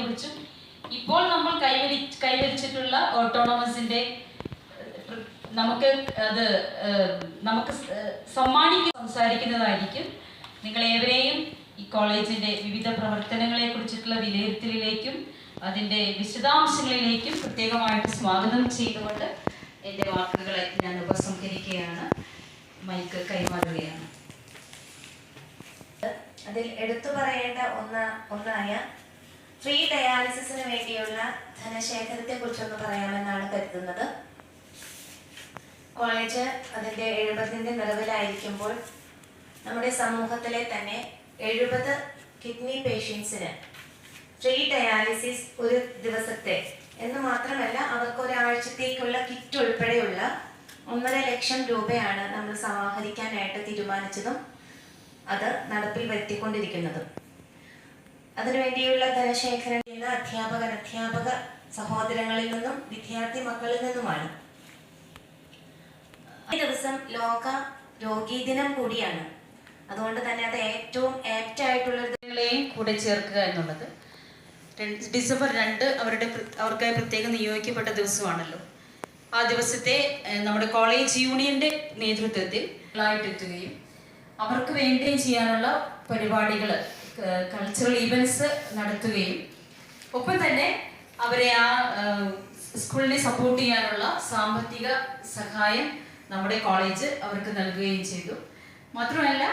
കുറിച്ചും ഇപ്പോൾ നമ്മൾ കൈവരി കൈവരിച്ചിട്ടുള്ള ഓട്ടോണമസിന്റെ നമുക്ക് അത് നമുക്ക് സമ്മാനിക്കാൻ സംസാരിക്കുന്നതായിരിക്കും. നിങ്ങളേവരെയും ഈ കോളേജിന്റെ വിവിധ പ്രവർത്തനങ്ങളെ കുറിച്ചിട്ടുള്ള വിലയിരുത്തലിലേക്കും അതിന്റെ വിശദാംശങ്ങളിലേക്കും പ്രത്യേകമായിട്ട് സ്വാഗതം ചെയ്തുകൊണ്ട് എന്റെ വാക്കുകളെ ഞാൻ ഉപസംഹരിക്കുകയാണ്. മൈക്ക് കൈമാറുകയാണ്. അതിൽ എടുത്തു പറയേണ്ട ഒന്ന ഒന്നായ ഫ്രീ ഡയാലിസിസിന് വേണ്ടിയുള്ള ധനശേഖരത്തെ കുറിച്ചൊന്ന് പറയാമെന്നാണ് കരുതുന്നത്. കോളേജ് അതിന്റെ എഴുപതിന്റെ നിറവിലായിരിക്കുമ്പോൾ നമ്മുടെ സമൂഹത്തിലെ തന്നെ എഴുപത് കിഡ്നി പേഷ്യൻസിന് ഫ്രീ ഡയാലിസിസ് ഒരു ദിവസത്തെ എന്ന് മാത്രമല്ല അവർക്ക് ഒരാഴ്ചത്തേക്കുള്ള കിറ്റ് ഉൾപ്പെടെയുള്ള ഒന്നര ലക്ഷം രൂപയാണ് നമ്മൾ സമാഹരിക്കാനായിട്ട് തീരുമാനിച്ചതും അത് നടപ്പിൽ വരുത്തിക്കൊണ്ടിരിക്കുന്നതും. അതിനുവേണ്ടിയുള്ള ധനശേഖരം ചെയ്യുന്ന അധ്യാപകൻ അധ്യാപക സഹോദരങ്ങളിൽ നിന്നും വിദ്യാർത്ഥി മക്കളിൽ നിന്നുമാണ്. ഈ ദിവസം ലോക രോഗീ ദിനം കൂടിയാണ്. അതുകൊണ്ട് തന്നെ അത് ഏറ്റവും ആയിട്ടുള്ള ഒരു ങ്ങളെയും കൂടെ ചേർക്കുക എന്നുള്ളത്. ഡിസംബർ രണ്ട് അവരുടെ അവർക്കായി പ്രത്യേകം നിയോഗിക്കപ്പെട്ട ദിവസമാണല്ലോ. ആ ദിവസത്തെ നമ്മുടെ കോളേജ് യൂണിയന്റെ നേതൃത്വത്തിൽ ആയിട്ടെത്തുകയും അവർക്ക് വേണ്ടി ചെയ്യാനുള്ള പരിപാടികൾ കൾച്ചറൽ ഈവൻസ് നടത്തുകയും ഒപ്പം തന്നെ അവരെ ആ സ്കൂളിനെ സപ്പോർട്ട് ചെയ്യാനുള്ള സാമ്പത്തിക സഹായം നമ്മുടെ കോളേജ് അവർക്ക് നൽകുകയും ചെയ്തു. മാത്രമല്ല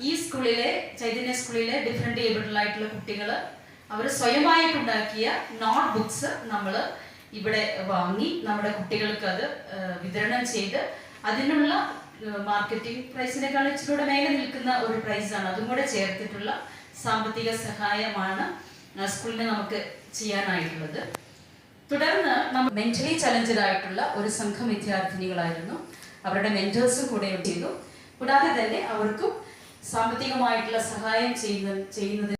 ഈ സ്കൂളിലെ ചൈതന്യ സ്കൂളിലെ ഡിഫറെന്റ് ഏബിൾഡ് ആയിട്ടുള്ള കുട്ടികൾ അവർ സ്വയമായിട്ടുണ്ടാക്കിയ നോട്ട് ബുക്സ് നമ്മൾ ഇവിടെ വാങ്ങി നമ്മുടെ കുട്ടികൾക്ക് അത് വിതരണം ചെയ്ത് അതിനുള്ള മാർക്കറ്റിംഗ് പ്രൈസിനേക്കാൾ ഇച്ചിലൂടെ മേലെ നിൽക്കുന്ന ഒരു പ്രൈസാണ് അതും കൂടെ ചേർത്തിട്ടുള്ള സാമ്പത്തിക സഹായമാണ് സ്കൂളിന് നമുക്ക് ചെയ്യാനായിട്ടുള്ളത്. തുടർന്ന് നമ്മൾ മെന്റലി ചലഞ്ചഡ് ആയിട്ടുള്ള ഒരു സംഘം വിദ്യാർത്ഥിനികളായിരുന്നു. അവരുടെ മെന്റേഴ്സും കൂടെ ചെയ്തു. കൂടാതെ തന്നെ അവർക്കും സാമ്പത്തികമായിട്ടുള്ള സഹായം ചെയ്യുന്ന ചെയ്യുന്നത്